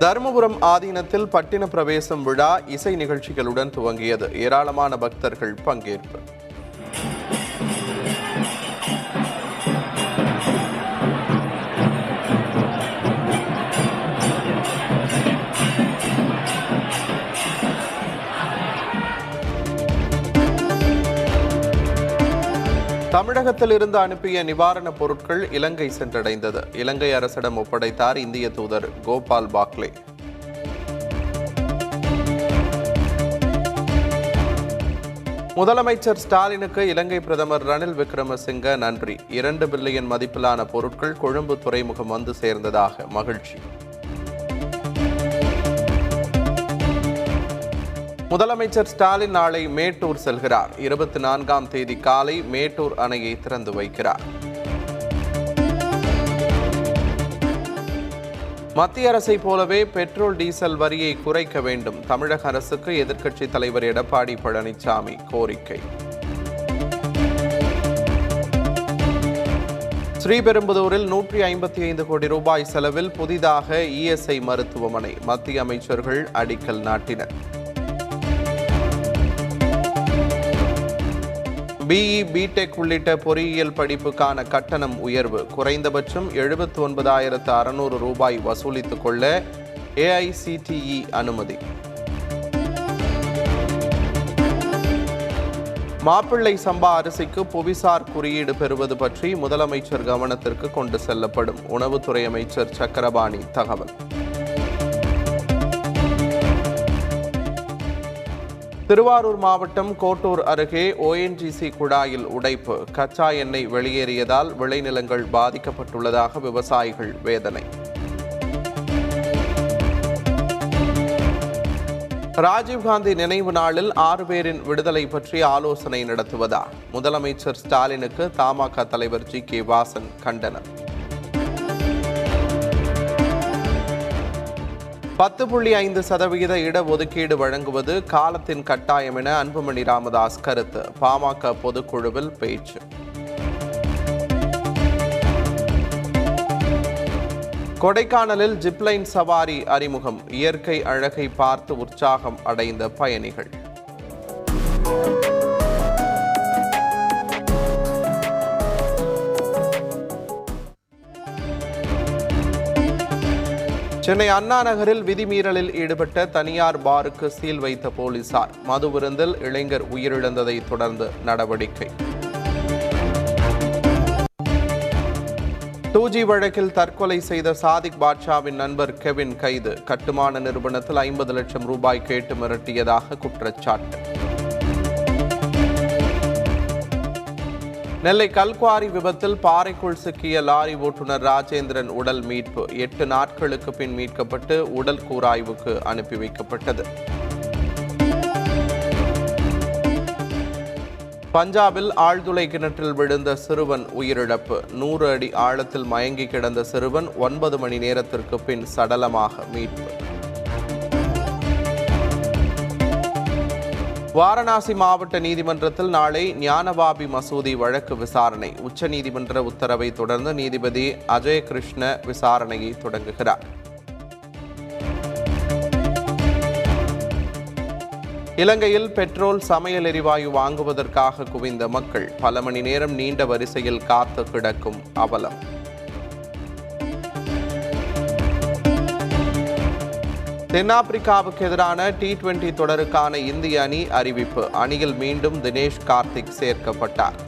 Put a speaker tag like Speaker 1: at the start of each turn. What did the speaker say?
Speaker 1: தருமபுரம் ஆதீனத்தில் பட்டின பிரவேசம் விழா இசை நிகழ்ச்சிகளுடன் துவங்கியது. ஏராளமான பக்தர்கள் பங்கேற்பு. தமிழகத்தில் இருந்து அனுப்பிய நிவாரணப் பொருட்கள் இலங்கை சென்றடைந்தது. இலங்கை அரசிடம் ஒப்படைத்தார் இந்திய தூதர் கோபால் பாக்லே. முதலமைச்சர் ஸ்டாலினுக்கு இலங்கை பிரதமர் ரணில் விக்ரமசிங்க நன்றி. இரண்டு பில்லியன் மதிப்பிலான பொருட்கள் கொழும்பு துறைமுகம் வந்து சேர்ந்ததாக மகிழ்ச்சி. முதலமைச்சர் ஸ்டாலின் நாளை மேட்டூர் செல்கிறார். இருபத்தி நான்காம் தேதி காலை மேட்டூர் அணையை திறந்து வைக்கிறார். மத்திய அரசை போலவே பெட்ரோல் டீசல் வரியை குறைக்க வேண்டும். தமிழக அரசுக்கு எதிர்க்கட்சித் தலைவர் எடப்பாடி பழனிசாமி கோரிக்கை. ஸ்ரீபெரும்புதூரில் நூற்றி ஐம்பத்தி ஐந்து கோடி ரூபாய் செலவில் புதிதாக இஎஸ்ஐ மருத்துவமனை. மத்திய அமைச்சர்கள் அடிக்கல் நாட்டினர். பிஇ பிடெக் உள்ளிட்ட பொறியியல் படிப்புக்கான கட்டணம் உயர்வு. குறைந்தபட்சம் எழுபத்தி ஒன்பதாயிரத்து அறுநூறு ரூபாய் வசூலித்துக் கொள்ள ஏஐசிடிஇ அனுமதி. மாப்பிள்ளை சம்பா அரிசிக்கு புவிசார் குறியீடு பெறுவது பற்றி முதலமைச்சர் கவனத்திற்கு கொண்டு செல்லப்படும். உணவுத்துறை அமைச்சர் சக்கரபாணி தகவல். திருவாரூர் மாவட்டம் கோட்டூர் அருகே ஓஎன்ஜிசி குழாயில் உடைப்பு. கச்சா எண்ணெய் வெளியேறியதால் விளைநிலங்கள் பாதிக்கப்பட்டுள்ளதாக விவசாயிகள் வேதனை. ராஜீவ்காந்தி நினைவு நாளில் ஆறு பேரின் விடுதலை பற்றி ஆலோசனை நடத்துவதா? முதலமைச்சர் ஸ்டாலினுக்கு தமாக தலைவர் ஜி கே வாசன் கண்டனம். பத்து புள்ளி ஐந்து சதவிகித இடஒதுக்கீடு வழங்குவது காலத்தின் கட்டாயம் என அன்புமணி ராமதாஸ் கருத்து. பாமக பொதுக்குழுவில் பேச்சு. கொடைக்கானலில் ஜிப்லைன் சவாரி அறிமுகம். இயற்கை அழகை பார்த்து உற்சாகம் அடைந்த பயணிகள். சென்னை அண்ணா நகரில் விதிமீறலில் ஈடுபட்ட தனியார் பாருக்கு சீல் வைத்த போலீசார். மது விருந்தில் இளைஞர் உயிரிழந்ததை தொடர்ந்து நடவடிக்கை. டூஜி வழக்கில் தற்கொலை செய்த சாதிக் பாட்ஷாவின் நண்பர் கெவின் கைது. கட்டுமான நிறுவனத்தில் ஐம்பது லட்சம் ரூபாய் கேட்டு மிரட்டியதாக குற்றச்சாட்டு. நெல்லை கல்குவாரி விபத்தில் பாறைக்குள் சிக்கிய லாரி ஓட்டுநர் ராஜேந்திரன் உடல் மீட்பு. எட்டு நாட்களுக்கு பின் மீட்கப்பட்டு உடல் கூராய்வுக்கு அனுப்பி வைக்கப்பட்டது. பஞ்சாபில் ஆழ்துளை கிணற்றில் விழுந்த சிறுவன் உயிரிழப்பு. நூறு அடி ஆழத்தில் மயங்கி கிடந்த சிறுவன் ஒன்பது மணி நேரத்திற்கு பின் சடலமாக மீட்பு. வாரணாசி மாவட்ட நீதிமன்றத்தில் நாளை ஞானவாபி மசூதி வழக்கு விசாரணை. உச்சநீதிமன்ற உத்தரவை தொடர்ந்து நீதிபதி அஜய் கிருஷ்ண விசாரணையை தொடங்குகிறார். இலங்கையில் பெட்ரோல் சமையல் எரிவாயு வாங்குவதற்காக குவிந்த மக்கள் பல மணி நேரம் நீண்ட வரிசையில் காத்து கிடக்கும் அவலம். தென்னாப்பிரிக்காவுக்கு எதிரான டி டுவெண்டி தொடருக்கான இந்திய அணி அறிவிப்பு. அணியில் மீண்டும் தினேஷ் கார்த்திக் சேர்க்கப்பட்டார்.